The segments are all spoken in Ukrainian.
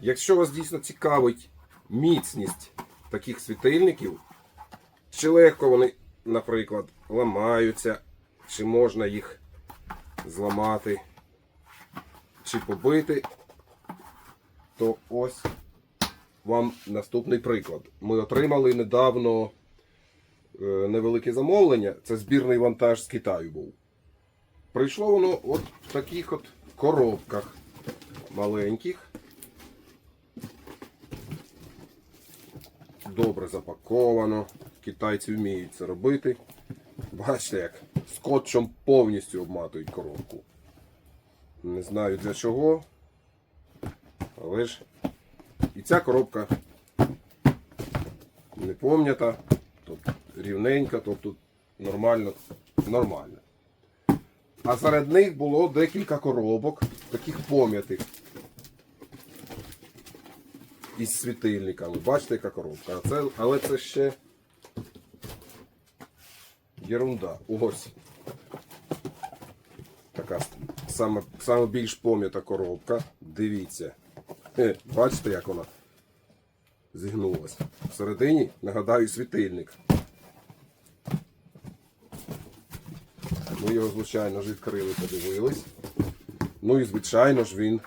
Якщо вас дійсно цікавить міцність таких світильників, чи легко вони, наприклад, ламаються, чи можна їх зламати, чи побити, то ось вам наступний приклад. Ми отримали недавно е, невелике замовлення. Це збірний вантаж з Китаю був. Прийшло воно от в таких от коробках маленьких. Добре запаковано. Китайці вміють це робити. Бачите, як скотчем повністю обматують коробку. Не знаю для чого. Але ж і ця коробка не пом'ята, тобто рівненька, тобто нормально, нормально. А серед них було декілька коробок, таких пом'ятих. Із світильниками. Бачите, яка коробка. А це, але це ще єрунда. Ось. Така саме, саме більш пом'ята коробка. Дивіться. Бачите, як вона зігнулась. Всередині, нагадаю, світильник. Ми його, звичайно ж, відкрили, подивились. Ну і, звичайно ж, він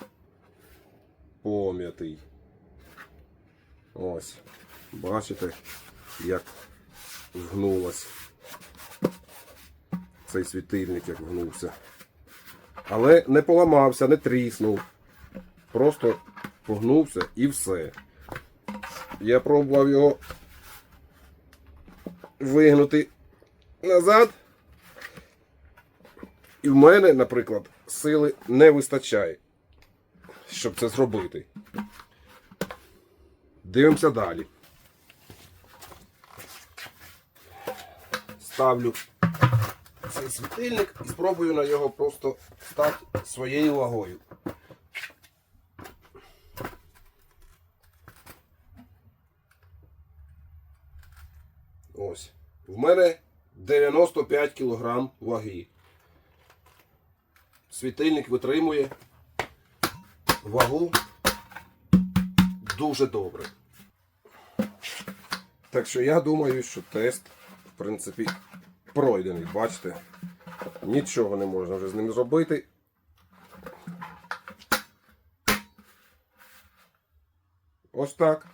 пом'ятий. Ось. Бачите, як вгнулась. Цей світильник як вгнувся. Але не поламався, не тріснув. Просто погнувся і все. Я пробував його вигнути назад. І в мене, наприклад, сили не вистачає, щоб це зробити. Дивимося далі. Ставлю цей світильник і спробую на його просто стати своєю вагою. Ось. В мене 95 кг ваги. Світильник витримує вагу дуже добре. Так що я думаю, що тест, в принципі, пройдений. Бачите? Нічого не можна вже з ним зробити. Ось так.